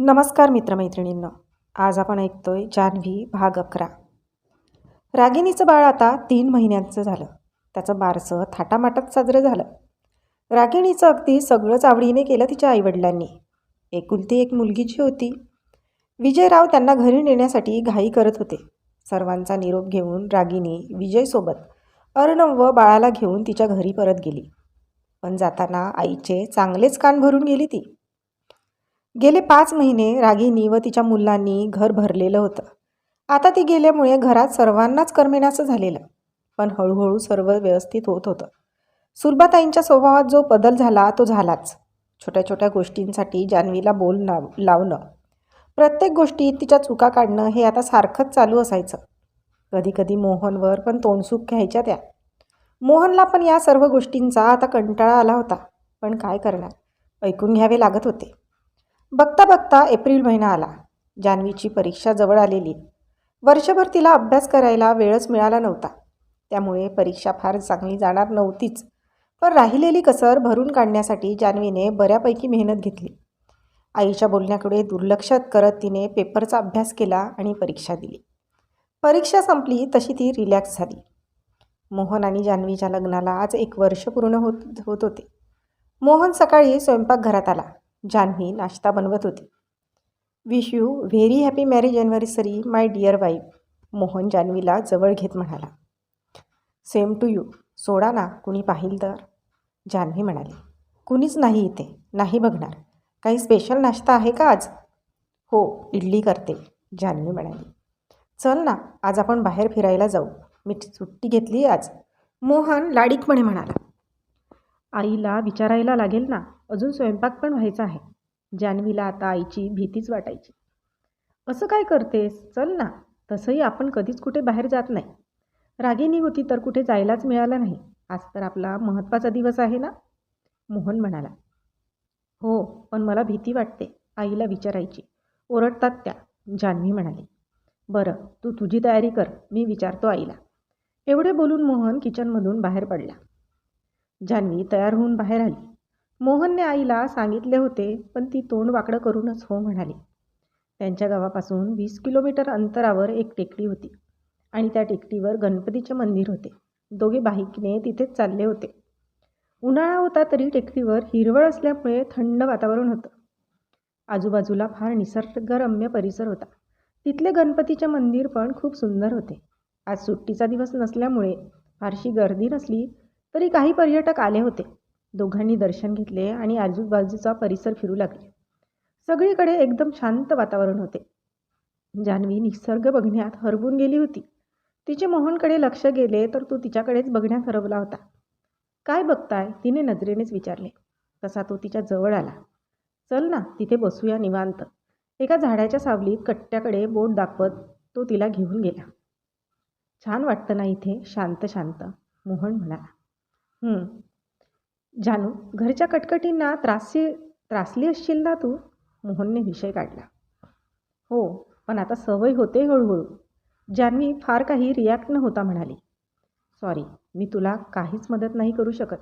नमस्कार मित्रमैत्रिणींनो. आज आपण ऐकतोय जान्हवी भाग अकरा. रागिणीचं बाळ आता तीन महिन्यांचं झालं. त्याचं बारसं थाटामाटात साजरं झालं. रागिणीचं अगदी सगळंच आवडीने केलं तिच्या आईवडिलांनी. एकुलती एक मुलगी जी होती. विजयराव त्यांना घरी नेण्यासाठी घाई करत होते. सर्वांचा निरोप घेऊन रागिणी विजयसोबत अर्णव व बाळाला घेऊन तिच्या घरी परत गेली. पण जाताना आईचे चांगलेच कान भरून गेली ती. गेले पाच महिने रागिनी व तिच्या मुलांनी घर भरलेलं होतं. आता ती गेल्यामुळे घरात सर्वांनाच करमेनासं झालेलं पण हळूहळू सर्व व्यवस्थित होत होतं. सुलभाताईंच्या स्वभावात जो बदल झाला तो झालाच. छोट्या छोट्या गोष्टींसाठी जान्हवीला बोल नाव लावणं. प्रत्येक गोष्टीत तिच्या चुका काढणं हे आता सारखंच चालू असायचं. कधीकधी मोहनवर पण तोंडसूक घ्यायच्या त्या. मोहनला पण या सर्व गोष्टींचा आता कंटाळा आला होता पण काय करणार? ऐकून घ्यावे लागत होते. बघता बघता एप्रिल महिना आला. जान्हवीची परीक्षा जवळ आलेली. वर्षभर तिला अभ्यास करायला वेळच मिळाला नव्हता. त्यामुळे परीक्षा फार चांगली जाणार नव्हतीच. पण राहिलेली कसर भरून काढण्यासाठी जान्हवीने बऱ्यापैकी मेहनत घेतली. आईच्या बोलण्याकडे दुर्लक्ष करत तिने पेपरचा अभ्यास केला आणि परीक्षा दिली. परीक्षा संपली तशी ती रिलॅक्स झाली. मोहन आणि जान्हवीच्या लग्नाला आज एक वर्ष पूर्ण होत होत होते. मोहन सकाळी स्वयंपाकघरात आला. जान्हवी नाश्ता बनवत होती. Wish you very happy marriage anniversary my dear wife Mohan जान्हवीला जवळ घेत म्हणाला. सेम टू यू सोडा ना कुणी पाहिल तर जान्हवी म्हणाली. कुणीच नाही इथे नाही बघणार. काही स्पेशल नाश्ता आहे का आज? हो इडली करते जान्हवी म्हणाली. चल ना आज आपण बाहेर फिरायला जाऊ. मी सुट्टी घेतली आज. मोहन लाडीकपणे म्हणाला. आईला विचारायला लागेल ना अजून स्वयंपाक पण व्हायचा आहे. जान्हवीला आता आईची भीतीच वाटायची. असं काय करतेस? चल ना. तसंही आपण कधीच कुठे बाहेर जात नाही. रागिनी होती तर कुठे जायलाच मिळालं नाही. आज तर आपला महत्त्वाचा दिवस आहे ना? मोहन म्हणाला. हो पण मला भीती वाटते आईला विचारायची. ओरडतात त्या. जान्हवी म्हणाली. बरं तू तुझी तयारी कर. मी विचारतो आईला. एवढे बोलून मोहन किचनमधून बाहेर पडला. जान्हवी तयार होऊन बाहेर आली. मोहनने आईला सांगितले होते पण ती तोंड वाकडं करूनच हो म्हणाली. त्यांच्या गावापासून वीस किलोमीटर अंतरावर एक टेकडी होती आणि त्या टेकडीवर गणपतीचे मंदिर होते. दोघे बाईकने तिथेच चालले होते. उन्हाळा होता तरी टेकडीवर हिरवळ असल्यामुळे थंड वातावरण होतं. आजूबाजूला फार निसर्गरम्य परिसर होता. तिथले गणपतीचे मंदिर पण खूप सुंदर होते. आज सुट्टीचा दिवस नसल्यामुळे फारशी गर्दी नसली तरी काही पर्यटक आले होते. दोघांनी दर्शन घेतले आणि आजूबाजूचा परिसर फिरू लागले. सगळीकडे एकदम शांत वातावरण होते. जान्हवी निसर्ग बघण्यात हरवून गेली होती. तिचे मोहनकडे लक्ष गेले तर तो तिच्याकडेच बघण्यात हरवला होता. काय बघताय? तिने नजरेनेच विचारले. तसा तो तिच्या जवळ आला. चल ना तिथे बसूया निवांत. एका झाडाच्या सावलीत कट्ट्याकडे बोट दाखवत तो तिला घेऊन गेला. छान वाटतं ना इथे? शांत शांत मोहन म्हणाला. जानू घरच्या कटकटींना त्रासी त्रासली असशील ना तू? मोहनने विषय काढला. हो पण आता सवय होते हळूहळू. जान्हवी फार काही रिॲक्ट न होता म्हणाली. सॉरी मी तुला काहीच मदत नाही करू शकत.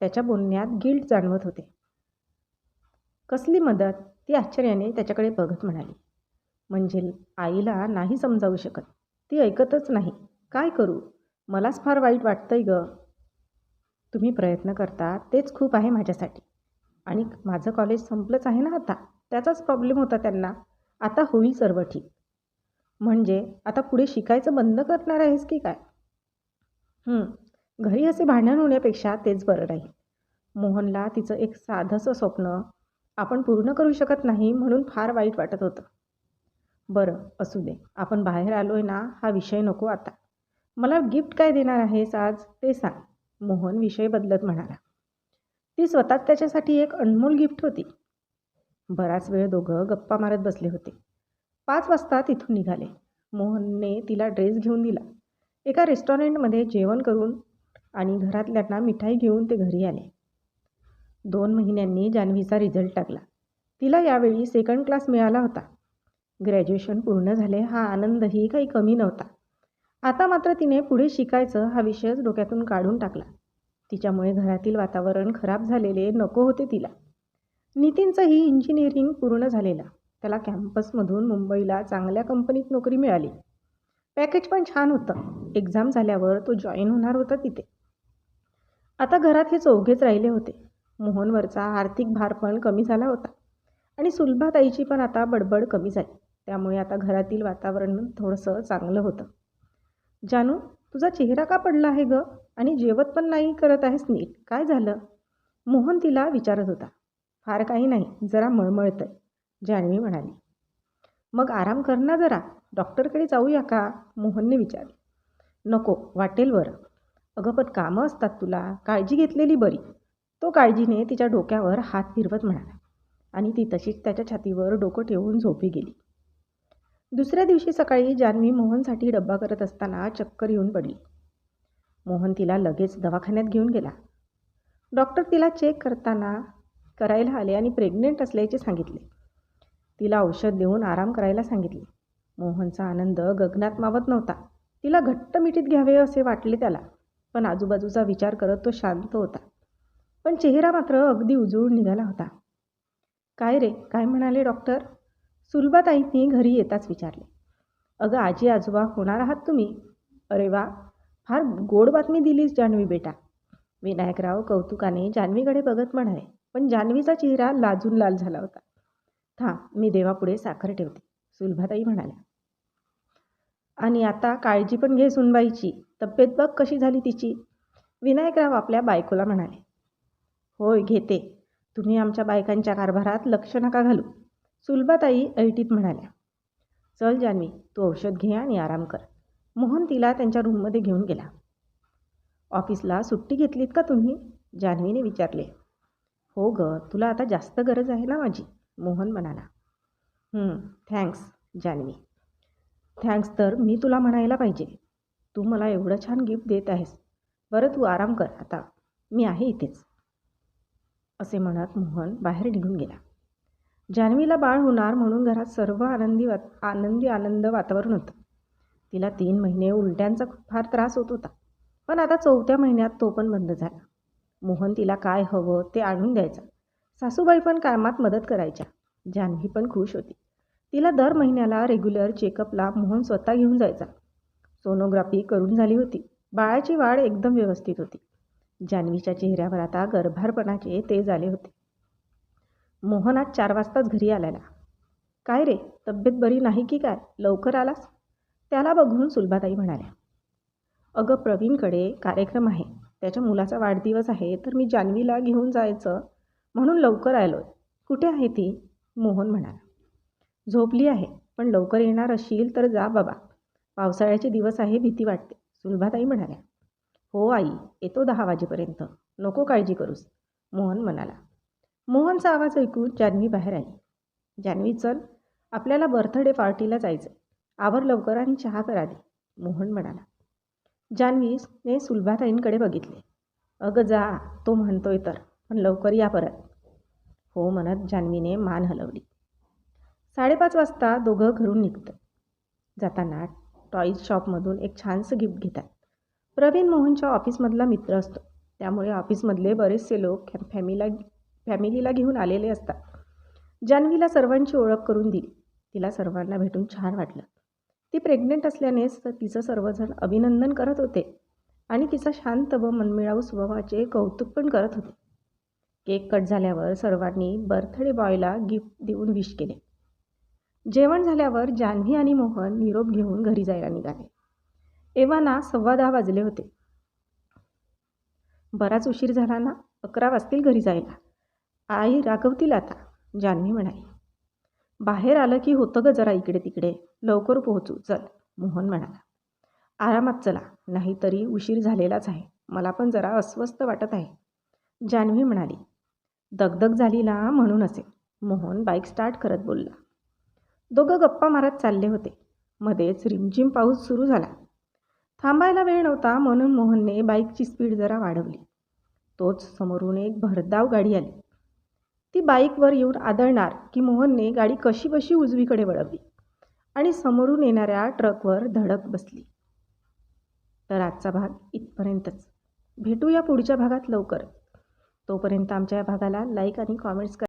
त्याच्या बोलण्यात गिल्ट जाणवत होते. कसली मदत? ती आश्चर्याने त्याच्याकडे बघत म्हणाली. म्हणजे आईला नाही समजावू शकत. ती ऐकतच नाही. काय करू? मलाच फार वाईट वाटतंय ग. तुम्ही प्रयत्न करता तेच खूप आहे माझ्यासाठी. आणि माझं कॉलेज संपलंच आहे ना आता? त्याचाच प्रॉब्लेम होता त्यांना. आता होईल सर्व ठीक. म्हणजे आता पुढे शिकायचं बंद करणार आहेस की काय? घरी असे भांडण होण्यापेक्षा तेच बरं राहील. मोहनला तिचं एक साधंसं स्वप्न आपण पूर्ण करू शकत नाही म्हणून फार वाईट वाटत होतं. बरं असू दे. आपण बाहेर आलो आहे ना हा विषय नको आता. मला गिफ्ट काय देणार आहेस आज? ते सांग. मोहन विषय बदलत म्हणाला. ती स्वतःच त्याच्यासाठी एक अनमोल गिफ्ट होती. बराच वेळ दोघं गप्पा मारत बसले होते. पाच वाजता तिथून निघाले. मोहनने तिला ड्रेस घेऊन दिला. एका रेस्टॉरंटमध्ये जेवण करून आणि घरातल्यांना मिठाई घेऊन ते घरी आले. दोन महिन्यांनी जान्हवीचा रिझल्ट टाकला तिला यावेळी सेकंड क्लास मिळाला होता. ग्रॅज्युएशन पूर्ण झाले हा आनंदही काही कमी नव्हता. आता मात्र तिने पुढे शिकायचं हा विषयच डोक्यातून काढून टाकला. तिच्यामुळे घरातील वातावरण खराब झालेले नको होते तिला. नितीनचंही इंजिनिअरिंग पूर्ण झालेलं. त्याला कॅम्पसमधून मुंबईला चांगल्या कंपनीत नोकरी मिळाली. पॅकेज पण छान होतं. एक्झाम झाल्यावर तो जॉईन होणार होता तिथे. आता घरात हे चौघेच राहिले होते. मोहनवरचा आर्थिक भार पण कमी झाला होता. आणि सुलभाताईची पण आता बडबड कमी झाली. त्यामुळे आता घरातील वातावरण थोडंसं चांगलं होतं. जानू तुझा चेहरा का पडला आहे ग? आणि जेवत पण नाही करत आहेस नीट. काय झालं? मोहन तिला विचारत होता. फार काही नाही जरा मळमळतं आहे जान्हवी म्हणाली. मग आराम कर ना जरा डॉक्टरकडे जाऊया का? मोहनने विचारले. नको वाटेल बरं. अगं पण कामं असतात तुला काळजी घेतलेली बरी. तो काळजीने तिच्या डोक्यावर हात फिरवत म्हणाला. आणि ती तशीच त्याच्या छातीवर डोकं ठेवून झोपी गेली. दुसऱ्या दिवशी सकाळी जान्हवी मोहनसाठी डब्बा करत असताना चक्कर येऊन पडली. मोहन तिला लगेच दवाखान्यात घेऊन गेला. डॉक्टर तिला चेक करताना करायला आले आणि प्रेग्नेंट असल्याचे सांगितले. तिला औषध देऊन आराम करायला सांगितले. मोहनचा आनंद गगनात मावत नव्हता. तिला घट्ट मिठीत घ्यावे असे वाटले त्याला पण आजूबाजूचा विचार करत तो शांत होता. पण चेहरा मात्र अगदी उजळून निघाला होता. काय रे? काय म्हणाले डॉक्टर? सुलभाताईंनी घरी येताच विचारले अगं आजी आजोबा होणार आहात तुम्ही? अरे वा फार गोड बातमी दिलीस जान्हवी बेटा. विनायकराव कौतुकाने जान्हवीकडे बघत म्हणाले पण जान्हवीचा चेहरा लाजून लाल झाला होता. थांब मी देवापुढे साखर ठेवते. सुलभाताई म्हणाल्या आणि आता काळजी पण घे सुनबाईची तब्येत बघ कशी झाली तिची. विनायकराव आपल्या बायकोला म्हणाले होय घेते. तुम्ही आमच्या बायकांच्या कारभारात लक्ष नका घालू. सुलभाताई ऐटीत म्हणाल्या चल जान्हवी तू औषध घे आणि आराम कर. मोहन तिला त्यांच्या रूममध्ये घेऊन गेला. ऑफिसला सुट्टी घेतलीत का तुम्ही? जान्हवीने विचारले. हो ग तुला आता जास्त गरज आहे ना माझी मोहन म्हणाला. थँक्स जान्हवी थँक्स तर मी तुला म्हणायला पाहिजे. तू मला एवढं छान गिफ्ट देत आहेस. बरं तू आराम कर. आता मी आहे इथेच. असे म्हणत मोहन बाहेर निघून गेला. जान्हवीला बाळ होणार म्हणून घरात सर्व आनंदी वात आनंदी आनंद वातावरण होतं. तिला तीन महिने उलट्यांचा फार त्रास होत होता. पण आता चौथ्या महिन्यात तो पण बंद झाला. मोहन तिला काय हवं ते आणून द्यायचा. सासूबाई पण कामात मदत करायच्या. जान्हवी पण खुश होती. तिला दर महिन्याला रेग्युलर चेकअपला मोहन स्वतः घेऊन जायचा. सोनोग्राफी करून झाली होती. बाळाची वाढ एकदम व्यवस्थित होती. जान्हवीच्या चेहऱ्यावर आता गर्भारपणाचे तेज आले होते. मोहन आज चार वाजताच घरी आलेला. काय रे तब्येत बरी नाही की काय? लवकर आलास? त्याला बघून सुलभाताई म्हणाल्या. अगं प्रवीणकडे कार्यक्रम आहे. त्याच्या मुलाचा वाढदिवस आहे तर मी जान्हवीला घेऊन जायचं म्हणून लवकर आलो आहे कुठे आहे ती? मोहन म्हणाला. झोपली आहे पण लवकर येणार असशील तर जा बाबा. पावसाळ्याचे दिवस आहे भीती वाटते. सुलभाताई म्हणाल्या. हो आई येतो दहा वाजेपर्यंत. नको काळजी करूस. मोहन म्हणाला. मोहनचा आवाज ऐकून जान्हवी बाहेर आली. जान्हवी चल. आपल्याला बर्थडे पार्टीला जायचं आवर लवकर आणि चहा करा दे मोहन म्हणाला. जान्हवीने सुलभाताईंकडे बघितले. अगं जा तो म्हणतोय तर पण लवकर या परत. हो म्हणत जान्हवीने मान हलवली. साडेपाच वाजता दोघं घरून निघतं जाताना टॉईज शॉपमधून एक छानसं गिफ्ट घेतात. प्रवीण मोहनच्या ऑफिसमधला मित्र असतो. त्यामुळे ऑफिसमधले बरेचसे लोक फॅमिला फॅमिलीला घेऊन आलेले असतात. जान्हवीला सर्वांची ओळख करून दिली. तिला सर्वांना भेटून छान वाटलं. ती प्रेग्नेंट असल्यानेच तिचं सर्वजण अभिनंदन करत होते आणि तिचा शांत व मनमिळावू स्वभावाचे कौतुक पण करत होते. केक कट झाल्यावर सर्वांनी बर्थडे बॉयला गिफ्ट देऊन विश केले. जेवण झाल्यावर जान्हवी आणि मोहन निरोप घेऊन घरी जायला निघाले. एव्हाना सव्वा दहा वाजले होते. बराच उशीर झाला ना? अकरा वाजतील घरी जायला. आई रागवतील आता. जान्हवी म्हणाली. बाहेर आलं की होतं ग जरा इकडे तिकडे. लवकर पोहोचू. चल मोहन म्हणाला. आरामात चला. नाहीतरी उशीर झालेलाच आहे. मला पण जरा अस्वस्थ वाटत आहे. जान्हवी म्हणाली. दगदग झाली ना म्हणून असे मोहन बाईक स्टार्ट करत बोलला. दोघं गप्पा मारत चालले होते. मध्येच रिमझिम पाऊस सुरू झाला. थांबायला वेळ नव्हता म्हणून मोहनने बाईकची स्पीड जरा वाढवली. तोच समोरून एक भरधाव गाडी आली. ती बाईकवर येऊन आदळणार की मोहनने गाडी कशी बशी उजवीकडे वळवली आणि समोरून येणाऱ्या ट्रकवर धडक बसली. तर आजचा भाग इथपर्यंतच. भेटूया पुढच्या भागात लवकर. तोपर्यंत आमच्या या भागाला लाईक आणि कॉमेंट्स करा.